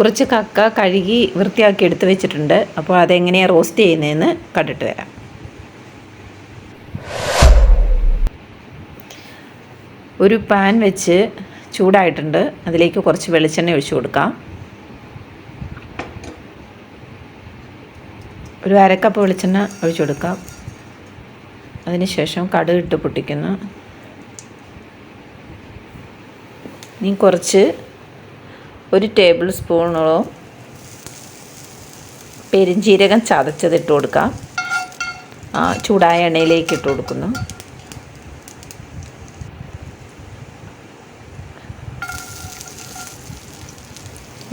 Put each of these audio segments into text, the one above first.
കുറച്ച് കക്ക കഴുകി വൃത്തിയാക്കി എടുത്ത് വെച്ചിട്ടുണ്ട്. അപ്പോൾ അതെങ്ങനെയാണ് റോസ്റ്റ് ചെയ്യുന്നതെന്ന് കണ്ടിട്ട് വരാം. ഒരു പാൻ വെച്ച് ചൂടായിട്ടുണ്ട്. അതിലേക്ക് കുറച്ച് വെളിച്ചെണ്ണ ഒഴിച്ചു കൊടുക്കാം. ഒരു അരക്കപ്പ് വെളിച്ചെണ്ണ ഒഴിച്ചു കൊടുക്കാം. അതിനുശേഷം കടുക് ഇട്ട് പൊട്ടിക്കുന്നു. ഇനി കുറച്ച് ഒരു ടേബിൾ സ്പൂണോളം പെരിഞ്ജീരകം ചതച്ചത് ഇട്ട് കൊടുക്കാം. ചൂടായ എണ്ണയിലേക്ക് ഇട്ട് കൊടുക്കുന്നു.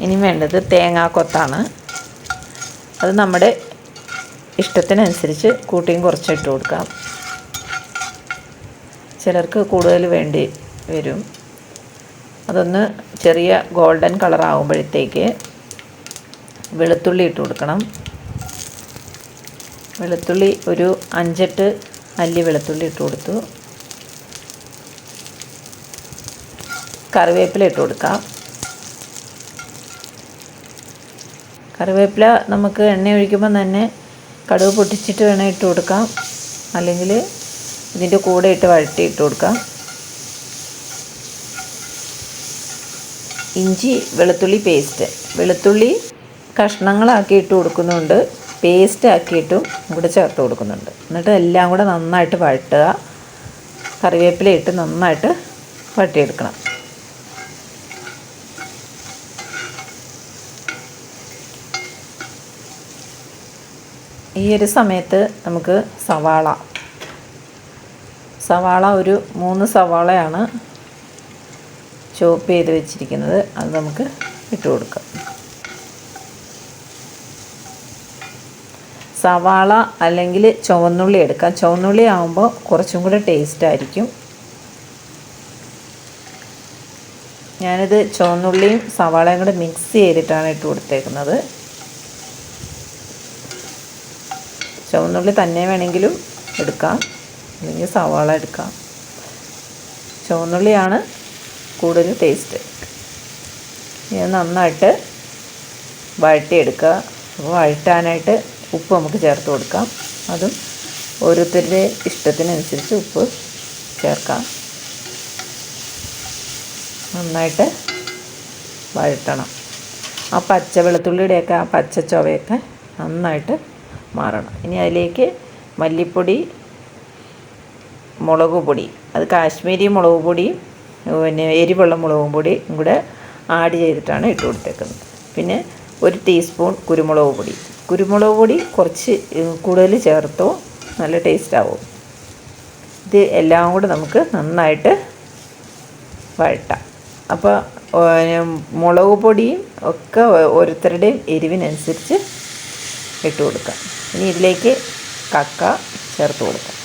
ഇനി വേണ്ടത് തേങ്ങാക്കൊത്താണ് അത് നമ്മുടെ ഇഷ്ടത്തിനനുസരിച്ച് കൂട്ടിയും കുറച്ചിട്ട് കൊടുക്കാം. ചിലർക്ക് കൂടുതൽ വേണ്ടി വരും. അതൊന്ന് ചെറിയ ഗോൾഡൻ കളർ ആകുമ്പോഴത്തേക്ക് വെളുത്തുള്ളി ഇട്ട് കൊടുക്കണം. വെളുത്തുള്ളി ഒരു അഞ്ചെട്ട് അല്ലി വെളുത്തുള്ളി ഇട്ട് കൊടുത്തു. കറിവേപ്പില ഇട്ട് കൊടുക്കാം. കറിവേപ്പില നമുക്ക് എണ്ണ ഒഴിക്കുമ്പോൾ തന്നെ കടുക് പൊട്ടിച്ചിട്ട് വേണം ഇട്ട് കൊടുക്കാം. അല്ലെങ്കിൽ ഇതിന്റെ കൂടെ ഇട്ട് വഴറ്റി ഇട്ട് കൊടുക്കാം. ഇഞ്ചി വെളുത്തുള്ളി പേസ്റ്റ് വെളുത്തുള്ളി കഷ്ണങ്ങളാക്കി ഇട്ട് കൊടുക്കുന്നുണ്ട്. പേസ്റ്റ് ആക്കിയിട്ടും കൂടെ ചേർത്ത് കൊടുക്കുന്നുണ്ട്. എന്നിട്ട് എല്ലാം കൂടെ നന്നായിട്ട് വഴട്ടുക. കറിവേപ്പില ഇട്ട് നന്നായിട്ട് വഴട്ടിയെടുക്കണം ഈ ഒരു സമയത്ത് നമുക്ക് സവാള. സവാള ഒരു മൂന്ന് സവാളയാണ് ചോപ്പ് ചെയ്ത് വെച്ചിരിക്കുന്നത് അത് നമുക്ക് ഇട്ട് കൊടുക്കാം. സവാള അല്ലെങ്കിൽ ചുവന്നുള്ളി എടുക്കാം. ചുവന്നുള്ളി ആകുമ്പോൾ കുറച്ചും കൂടെ ടേസ്റ്റ് ആയിരിക്കും. ഞാനിത് ചുവന്നുള്ളിയും സവാളയും കൂടെ മിക്സ് ചെയ്തിട്ടാണ് ഇട്ട് കൊടുത്തേക്കുന്നത്. ചുവന്നുള്ളി തന്നെ വേണമെങ്കിലും എടുക്കാം. അല്ലെങ്കിൽ സവാള എടുക്കാം. ചുവന്നുള്ളിയാണ് കൂടുതൽ ടേസ്റ്റ് ഇത് നന്നായിട്ട് വഴറ്റിയെടുക്കുക. അപ്പോൾ വഴറ്റാനായിട്ട് ഉപ്പ് നമുക്ക് ചേർത്ത് കൊടുക്കാം. അതും ഓരോരുത്തരുടെ ഇഷ്ടത്തിനനുസരിച്ച് ഉപ്പ് ചേർക്കാം. നന്നായിട്ട് വഴറ്റണം. ആ പച്ച വെളുത്തുള്ളിയുടെയൊക്കെ ആ പച്ച ചുവയൊക്കെ നന്നായിട്ട് മാറണം. ഇനി അതിലേക്ക് മല്ലിപ്പൊടി മുളക് പൊടി. അത് കാശ്മീരി മുളക് പൊടിയും പിന്നെ എരിവുള്ള മുളകും പൊടി കൂടെ ആഡ് ചെയ്തിട്ടാണ് ഇട്ട് കൊടുത്തേക്കുന്നത്. പിന്നെ ഒരു ടീസ്പൂൺ കുരുമുളക് പൊടി. കുരുമുളക് പൊടി കുറച്ച് കൂടുതൽ ചേർത്തോ നല്ല ടേസ്റ്റ് ആവും. ഇത് എല്ലാം കൂടെ നമുക്ക് നന്നായിട്ട് വഴട്ടാം അപ്പോൾ മുളക് പൊടിയും ഒക്കെ ഓരോരുത്തരുടെയും എരിവിനനുസരിച്ച് ഇട്ട് കൊടുക്കാം. ഇനി ഇതിലേക്ക് കക്ക ചേർത്ത് കൊടുക്കാം.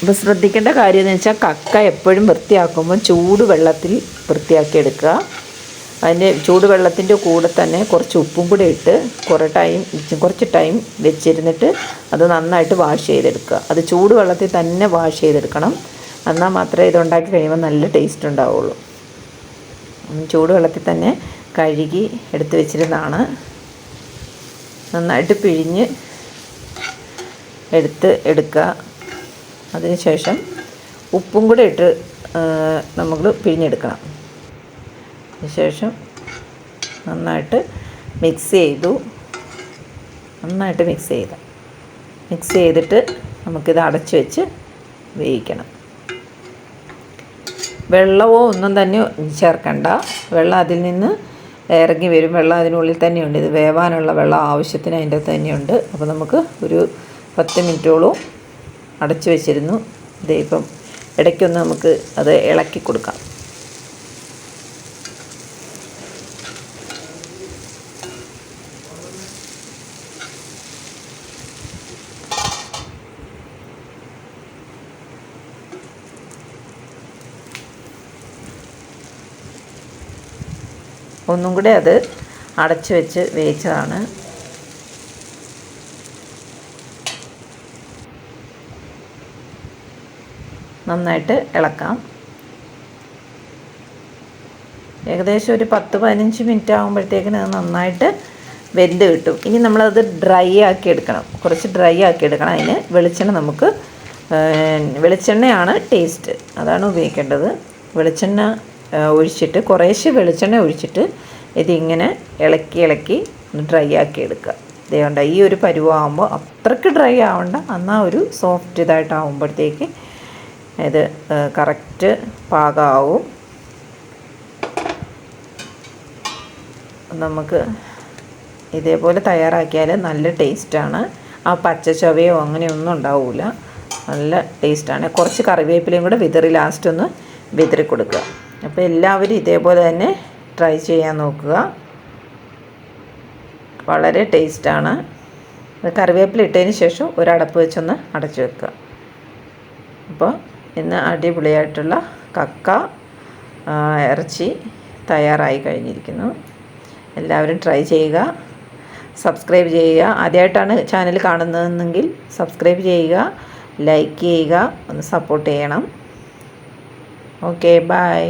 അപ്പോൾ ശ്രദ്ധിക്കേണ്ട കാര്യം എന്ന് വെച്ചാൽ കക്ക എപ്പോഴും വൃത്തിയാക്കുമ്പോൾ ചൂട് വെള്ളത്തിൽ വൃത്തിയാക്കി എടുക്കുക. അതിന്റെ ചൂട് വെള്ളത്തിന്റെ കൂടെ തന്നെ കുറച്ച് ഉപ്പും കൂടെ ഇട്ട് കുറേ ടൈം കുറച്ച് ടൈം വെച്ചിരുന്നിട്ട് അത് നന്നായിട്ട് വാഷ് ചെയ്തെടുക്കുക. അത് ചൂട് വെള്ളത്തിൽ തന്നെ വാഷ് ചെയ്തെടുക്കണം. എന്നാൽ മാത്രമേ ഇതുണ്ടാക്കി കഴിയുമ്പോൾ നല്ല ടേസ്റ്റ് ഉണ്ടാവുള്ളൂ. ചൂട് വെള്ളത്തിൽ തന്നെ കഴുകി എടുത്ത് വെച്ചിരുന്നതാണ്. നന്നായിട്ട് പിഴിഞ്ഞ് എടുത്ത് എടുക്കുക. അതിനുശേഷം ഉപ്പും കൂടെ ഇട്ട് നമ്മൾ പിഴിഞ്ഞെടുക്കണം. അതിനുശേഷം നന്നായിട്ട് മിക്സ് ചെയ്തു. നന്നായിട്ട് മിക്സ് ചെയ്ത്. മിക്സ് ചെയ്തിട്ട് നമുക്കിത് അടച്ച് വെച്ച് വേവിക്കണം. വെള്ളമോ ഒന്നും തന്നെ ചേർക്കണ്ട. വെള്ളം അതിൽ നിന്ന് ഇറങ്ങി വരും. വെള്ളം അതിനുള്ളിൽ തന്നെയുണ്ട്. ഇത് വേവാനുള്ള വെള്ളം ആവശ്യത്തിന് അതിന്റെ തന്നെയുണ്ട്. അപ്പോൾ നമുക്ക് ഒരു പത്ത് മിനിറ്റോളം അടച്ചു വെച്ചിരുന്നു. ഇതേ ഇപ്പം ഇടയ്ക്കൊന്ന് നമുക്ക് അത് ഇളക്കി കൊടുക്കാം. ഒന്നും കൂടെ അത് അടച്ചു വെച്ച് വേവിച്ചതാണ്. നന്നായിട്ട് ഇളക്കാം. ഏകദേശം ഒരു പത്ത് പതിനഞ്ച് മിനിറ്റ് ആകുമ്പോഴത്തേക്കിന് അത് നന്നായിട്ട് വെന്ത് കിട്ടും. ഇനി നമ്മളത് ഡ്രൈ ആക്കി എടുക്കണം. കുറച്ച് ഡ്രൈ ആക്കി എടുക്കണം. അതിന് വെളിച്ചെണ്ണ നമുക്ക് വെളിച്ചെണ്ണയാണ് ടേസ്റ്റ്. അതാണ് ഉപയോഗിക്കേണ്ടത്. വെളിച്ചെണ്ണ ഒഴിച്ചിട്ട് കുറേശ്ശെ വെളിച്ചെണ്ണ ഒഴിച്ചിട്ട് ഇതിങ്ങനെ ഇളക്കി ഇളക്കി ഡ്രൈ ആക്കി എടുക്കുക. ഇതേണ്ട ഈ ഒരു പരുവാകുമ്പോൾ അത്രയ്ക്ക് ഡ്രൈ ആവണ്ട. എന്നാൽ ഒരു സോഫ്റ്റ് ഇതായിട്ടാവുമ്പോഴത്തേക്ക് ഇത് കറക്റ്റ് പാകമാവും നമുക്ക് ഇതേപോലെ തയ്യാറാക്കിയാൽ നല്ല ടേസ്റ്റാണ്. ആ പച്ച ചവയോ അങ്ങനെയൊന്നും ഉണ്ടാവില്ല നല്ല ടേസ്റ്റാണ്. കുറച്ച് കറിവേപ്പിലയും കൂടെ വിതറി ലാസ്റ്റ് ഒന്ന് വിതറി കൊടുക്കുക. അപ്പോൾ എല്ലാവരും ഇതേപോലെ തന്നെ ട്രൈ ചെയ്യാൻ നോക്കുക. വളരെ ടേസ്റ്റാണ്. കറിവേപ്പില ഇട്ടതിന് ശേഷം ഒരടപ്പ് വെച്ചൊന്ന് അടച്ചു വെക്കുക. അപ്പോൾ ഇന്ന് അടിപൊളിയായിട്ടുള്ള കക്ക ഇറച്ചി തയ്യാറായി കഴിഞ്ഞിരിക്കുന്നു. എല്ലാവരും ട്രൈ ചെയ്യുക സബ്സ്ക്രൈബ് ചെയ്യുക. ആദ്യമായിട്ടാണ് ചാനൽ കാണുന്നതെന്നെങ്കിൽ സബ്സ്ക്രൈബ് ചെയ്യുക ലൈക്ക് ചെയ്യുക ഒന്ന് സപ്പോർട്ട് ചെയ്യണം. Okay bye